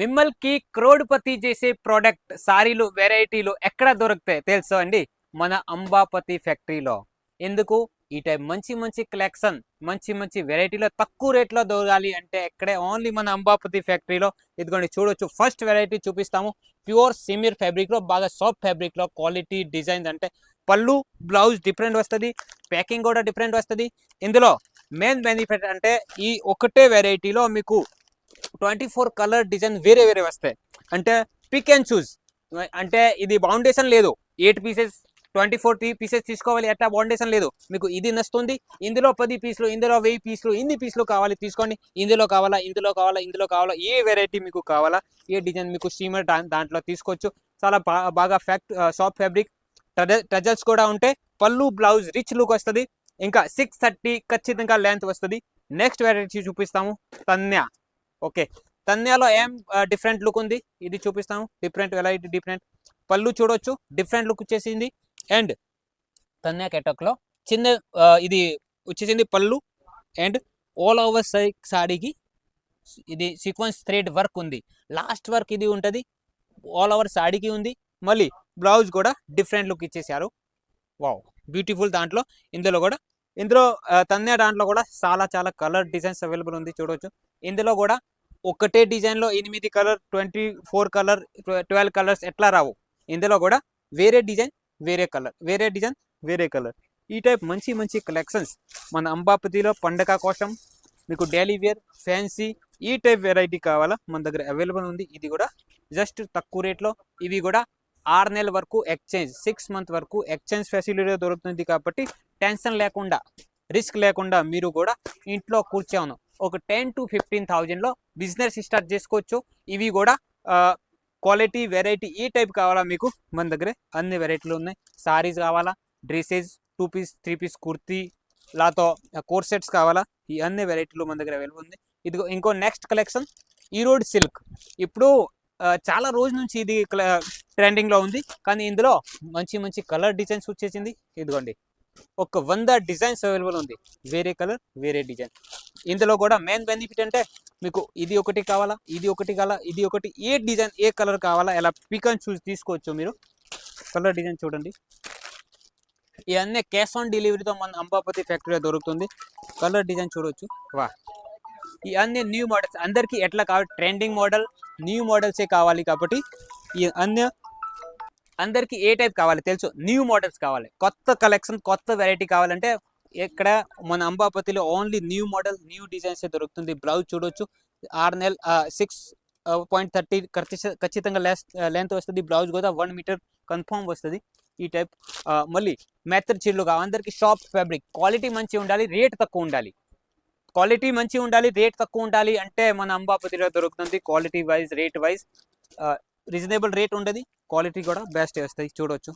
మిమ్మల్కి క్రోడ్పతి చేసే ప్రోడక్ట్ సారీలు వెరైటీలు ఎక్కడ దొరుకుతాయి తెలుసా అండి? మన అంబాపతి ఫ్యాక్టరీలో. ఎందుకు? ఈ టైప్ మంచి మంచి కలెక్షన్ మంచి మంచి వెరైటీలో తక్కువ రేట్లో దొరకాలి అంటే ఎక్కడే ఓన్లీ మన అంబాపతి ఫ్యాక్టరీలో. ఇదిగోండి చూడొచ్చు. ఫస్ట్ వెరైటీ చూపిస్తాము. ప్యూర్ సిమిర్ ఫ్యాబ్రిక్లో బాగా సాఫ్ట్ ఫ్యాబ్రిక్లో క్వాలిటీ డిజైన్స్ అంటే పళ్ళు బ్లౌజ్ డిఫరెంట్ వస్తుంది ప్యాకింగ్ కూడా డిఫరెంట్ వస్తుంది. ఇందులో మెయిన్ బెనిఫిట్ అంటే ఈ ఒకటే వెరైటీలో మీకు ట్వంటీ ఫోర్ కలర్ డిజైన్ వేరే వేరే వస్తాయి. అంటే పిక్ అండ్ చూస్ అంటే ఇది బౌండేషన్ లేదు. Eight pieces twenty four pieces తీసుకోవాలి. ఎట్లా? బౌండేషన్ లేదు. మీకు ఇది నస్తుంది. ఇందులో పది పీసులు ఇందులో వెయ్యి పీసులు ఇన్ని పీసులు కావాలి తీసుకోండి. ఇందులో కావాలా ఇందులో కావాలా ఇందులో కావాలా ఏ వెరైటీ మీకు కావాలా ఏ డిజైన్ మీకు స్టీమర్ దాంట్లో తీసుకోవచ్చు. చాలా బాగా ఫ్యాక్ట్ సాఫ్ట్ ఫ్యాబ్రిక్ టజల్స్ కూడా ఉంటాయి. పళ్ళు బ్లౌజ్ రిచ్ లుక్ వస్తుంది. ఇంకా సిక్స్ థర్టీ ఖచ్చితంగా లెంత్ వస్తుంది. నెక్స్ట్ వెరైటీ చూపిస్తాము. తన్య. ఓకే. తన్యాలో ఏం డిఫరెంట్ లుక్ ఉంది? ఇది చూపిస్తాము. డిఫరెంట్ వెరైటీ డిఫరెంట్ పళ్ళు చూడొచ్చు. డిఫరెంట్ లుక్ వచ్చేసింది. అండ్ తన్యా కెటక్లో చిన్న ఇది వచ్చేసింది పళ్ళు. అండ్ ఆల్ ఓవర్ సై సాడీకి ఇది సీక్వెన్స్ థ్రెడ్ వర్క్ ఉంది. లాస్ట్ వర్క్ ఇది ఉంటుంది. ఆల్ ఓవర్ సాడీకి ఉంది. మళ్ళీ బ్లౌజ్ కూడా డిఫరెంట్ లుక్ ఇచ్చేసారు వావ్ బ్యూటిఫుల్ దాంట్లో. ఇందులో కూడా ఇందులో తన్నే దాంట్లో కూడా చాలా చాలా కలర్ డిజైన్స్ అవైలబుల్ ఉంది చూడవచ్చు ఇందులో కూడా ఒకటే డిజైన్లో ఎనిమిది colour twenty four colour twelve colours ఎట్లా రావు? ఇందులో కూడా వేరే డిజైన్ వేరే కలర్ వేరే డిజైన్ వేరే కలర్ ఈ టైప్ మంచి మంచి కలెక్షన్స్ మన అంబాపతిలో పండగ కోసం మీకు డైలీ వేర్ ఫ్యాన్సీ ఈ టైప్ వెరైటీ కావాలా? మన దగ్గర అవైలబుల్ ఉంది. ఇది కూడా జస్ట్ తక్కువ రేట్లో ఇవి కూడా ఆరు నెలల వరకు ఎక్స్చేంజ్ సిక్స్ మంత్ వరకు ఎక్స్చేంజ్ ఫెసిలిటీ దొరుకుతుంది కాబట్టి టెన్షన్ లేకుండా రిస్క్ లేకుండా మీరు కూడా ఇంట్లో కూర్చోను ఒక టెన్ టు ఫిఫ్టీన్ థౌజండ్లో బిజినెస్ స్టార్ట్ చేసుకోవచ్చు. ఇవి కూడా క్వాలిటీ వెరైటీ ఈ టైప్ కావాలా మీకు? మన దగ్గర అన్ని వెరైటీలు ఉన్నాయి. సారీస్ కావాలా dresses two piece three piece kurti లాతో coord sets కావాలా? ఈ అన్ని వెరైటీలు మన దగ్గర అవైలబుల్ ఉంది. ఇదిగో ఇంకో నెక్స్ట్ కలెక్షన్ ఈరోడ్ సిల్క్. ఇప్పుడు చాలా రోజు నుంచి ఇది ట్రెండింగ్లో ఉంది. కానీ ఇందులో మంచి మంచి కలర్ డిజైన్స్ వచ్చేసింది. ఇదిగోండి. ఒక వంద డిజైన్స్ అవైలబుల్ ఉంది. వేరే కలర్ వేరే డిజైన్ ఇందులో కూడా మెయిన్ బెనిఫిట్ అంటే మీకు ఇది ఒకటి కావాలా ఇది ఒకటి కావాలా ఇది ఒకటి ఏ డిజైన్ ఏ కలర్ కావాలా ఎలా పిక్ అండ్ చూసి తీసుకోవచ్చు మీరు. కలర్ డిజైన్ చూడండి. ఇవన్నీ క్యాష్ ఆన్ డెలివరీతో మన అంబాపతి ఫ్యాక్టరీలో దొరుకుతుంది. కలర్ డిజైన్ చూడవచ్చు వా. ఈ అన్ని న్యూ మోడల్స్ అందరికీ ఎట్లా కావాలి ట్రెండింగ్ మోడల్ న్యూ మోడల్సే కావాలి కాబట్టి ఈ అన్ని అందరికీ ఏ టైప్ కావాలి తెలుసు? న్యూ మోడల్స్ కావాలి. కొత్త కలెక్షన్ కొత్త వెరైటీ కావాలంటే ఇక్కడ మన అంబాపతిలో only new model new designs దొరుకుతుంది. బ్లౌజ్ చూడొచ్చు. ఆరు నెల సిక్స్ పాయింట్ థర్టీ ఖచ్చితంగా లెస్ లెంత్ వస్తుంది. బ్లౌజ్ కూడా వన్ మీటర్ కన్ఫర్మ్ వస్తుంది. ఈ టైప్ మళ్ళీ మెత్తడ్ చీరలు కావాలి అందరికీ షాప్ ఫ్యాబ్రిక్ క్వాలిటీ మంచిగా ఉండాలి రేట్ తక్కువ ఉండాలి. క్వాలిటీ మంచిగా ఉండాలి రేట్ తక్కువ ఉండాలి అంటే మన అంబాపతిలో దొరుకుతుంది. Quality wise rate wise reasonable rate ఉండదు. క్వాలిటీ కూడా బెస్ట్ వస్తాయి. చూడొచ్చు.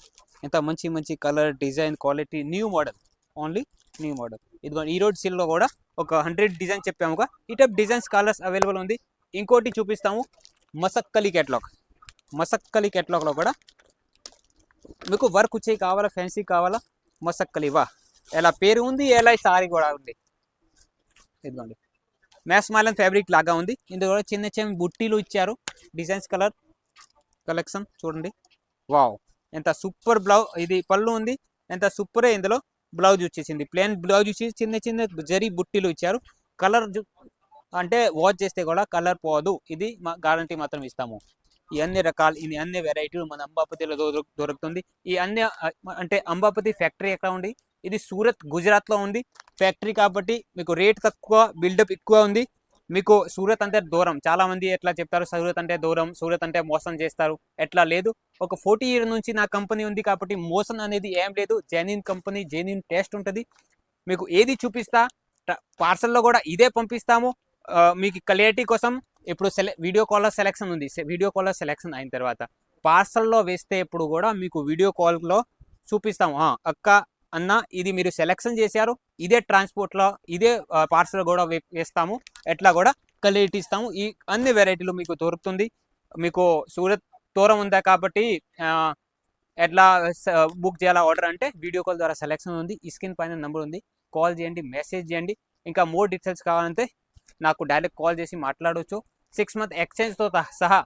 ఎంత మంచి మంచి colour design quality new model only new model ఇదిగో ఈ రోడ్ సీల్లో కూడా ఒక హండ్రెడ్ డిజైన్ చెప్పాముగా ఈ టైప్ డిజైన్స్ కలర్స్ అవైలబుల్ ఉంది. ఇంకోటి చూపిస్తాము. మసక్కలి కేటలాగ్ మసక్కలి కేటలాగ్లో కూడా మీకు వర్క్ వచ్చేవి కావాలా ఫ్యాన్సీ కావాలా మసక్కలి వా ఎలా పేరు ఉంది ఎలా సారీ కూడా ఉంది. ఇదిగోండి. మ్యాస్ మాలన్ ఫ్యాబ్రిక్ లాగా ఉంది. ఇందులో కూడా చిన్న చిన్న బుట్టీలు ఇచ్చారు. డిజైన్స్ కలర్ కలెక్షన్ చూడండి. వావ్ ఎంత సూపర్ బ్లౌజ్ ఇది పళ్ళు ఉంది. ఎంత సూపరే ఇందులో బ్లౌజ్ వచ్చేసింది. ప్లేన్ బ్లౌజ్ వచ్చేసి చిన్న చిన్న జరీ బుట్టీలు ఇచ్చారు. కలర్ అంటే వాష్ చేస్తే కూడా కలర్ పోదు. ఇది మా గ్యారంటీ మాత్రం ఇస్తాము. ఈ అన్ని రకాలు ఇది అన్ని వెరైటీలు మన అంబాపతిలో దొరుకుతుంది. ఈ అన్ని అంటే అంబాపతి ఫ్యాక్టరీ ఎక్కడ ఉంది? ఇది సూరత్ గుజరాత్లో ఉంది. ఫ్యాక్టరీ కాబట్టి మీకు రేట్ తక్కువ బిల్డప్ ఎక్కువ ఉంది. మీకు సూరత్ అంటే దూరం. చాలా మంది ఎట్లా చెప్తారు సూరత్ అంటే దూరం సూరత్ అంటే మోసం చేస్తారు. ఎట్లా లేదు. ఒక ఫోర్టీ ఇయర్ నుంచి నా కంపెనీ ఉంది కాబట్టి మోసం అనేది ఏం లేదు. జెన్యున్ కంపెనీ జెన్యున్ టేస్ట్ ఉంటుంది. మీకు ఏది చూపిస్తా పార్సల్లో కూడా ఇదే పంపిస్తాము. మీకు క్లారిటీ కోసం ఇప్పుడు సెలె వీడియో కాలర్ సెలెక్షన్ ఉంది. వీడియో కాలర్ సెలెక్షన్ అయిన తర్వాత పార్సల్లో వేస్తే ఇప్పుడు కూడా మీకు వీడియో కాల్లో చూపిస్తాము. అక్క అన్న ఇది మీరు సెలెక్షన్ చేశారు ఇదే ట్రాన్స్పోర్ట్లో ఇదే పార్సల్ కూడా వే- వేస్తాము ఎట్లా కూడా క్వాలిటీ ఇస్తాము. ఈ అన్ని వెరైటీలు మీకు దొరుకుతుంది. మీకు సూరత్ దూరం ఉందా కాబట్టి ఎట్లా బుక్ చేయాలా ఆర్డర్ అంటే వీడియో కాల్ ద్వారా సెలెక్షన్ ఉంది ఈ స్క్రీన్ పైన నెంబర్ ఉంది. కాల్ చేయండి మెసేజ్ చేయండి. ఇంకా మోర్ డీటెయిల్స్ కావాలంటే నాకు డైరెక్ట్ కాల్ చేసి మాట్లాడవచ్చు సిక్స్ మంత్ ఎక్స్చేంజ్తో సహా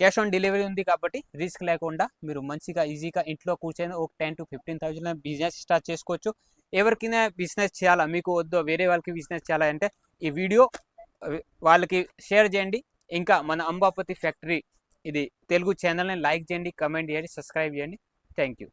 క్యాష్ ఆన్ డెలివరీ ఉంది కాబట్టి రిస్క్ లేకుండా మీరు మంచిగా ఈజీగా ఇంట్లో కూర్చొని ఒక ten to fifteen thousand business start చేసుకోవచ్చు. ఎవరికైనా బిజినెస్ చేయాలా మీకు వద్దు వేరే వాళ్ళకి బిజినెస్ చేయాలంటే ఈ వీడియో వాళ్ళకి షేర్ చేయండి. ఇంకా మన అంబాపతి ఫ్యాక్టరీ ఇది తెలుగు ఛానల్ని లైక్ చేయండి కమెంట్ చేయండి సబ్స్క్రైబ్ చేయండి. Thank you.